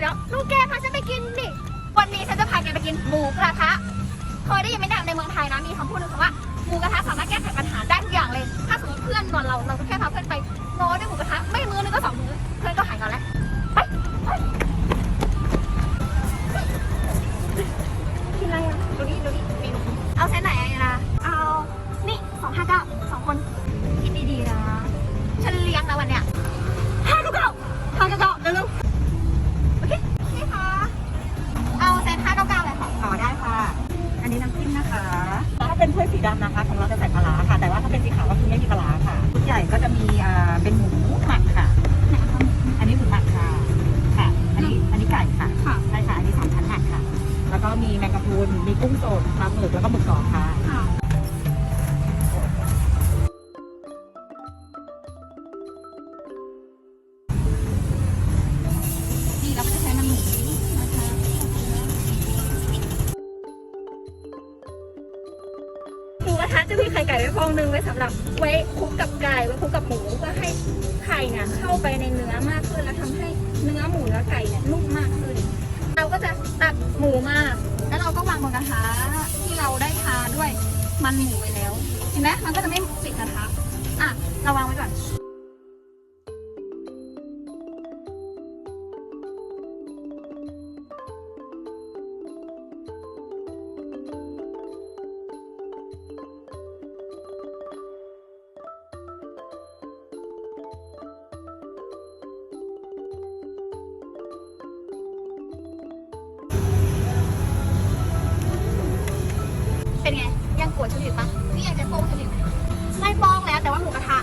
เดี๋ยวลูกแกพาฉันไปกินดิวันนี้ฉันจะพาแกไปกินหมูกระทะเคยได้ยินไหมเนี่ยในเมืองไทยนะมีคำพูดหนึงคำว่าหมูกระทะสามารถแก้ไข ดำนะคะของเราจะใส่ปลาร้าค่ะ แต่ว่าถ้าเป็นสีขาวก็คือไม่มีปลาร้าค่ะชุดใหญ่ก็จะมีอ่าเป็นหมูหมักค่ะ อันนี้หมูหมักค่ะ ค่ะ อันนี้อันนี้ไก่ค่ะ ค่ะ ใช่ค่ะ อันนี้สามชั้นหักค่ะ แล้วก็มีแมงกะพรุนมีกุ้งสดปลาหมึกแล้วก็หมึกกรอบ กระทะจะมีไข่ไก่ไว้ฟองหนึงไว้สำหรับไว้คลุกกับไก่ไว้คลุกกับหมูเพื่อให้ไข่เนี่ยเข้าไปในเนื้อมากขึ้นแล้วทำให้เนื้อหมูและไก่เนี่ยนุ่มมากขึ้น เราก็จะตักหมูมาแล้วเราก็วางบนกระทะที่เราได้ทาด้วยมันหมูไปแล้วเห็นไหมมันก็จะไม่ติดกระทะอะเราวางไว้ก่อน เป็นไง ยังกรธฉันอยู่ปะนี่ยังจะโป้งฉันอยู่ไหมไม่โป้งแล้วแต่ว่าหมูกระทะ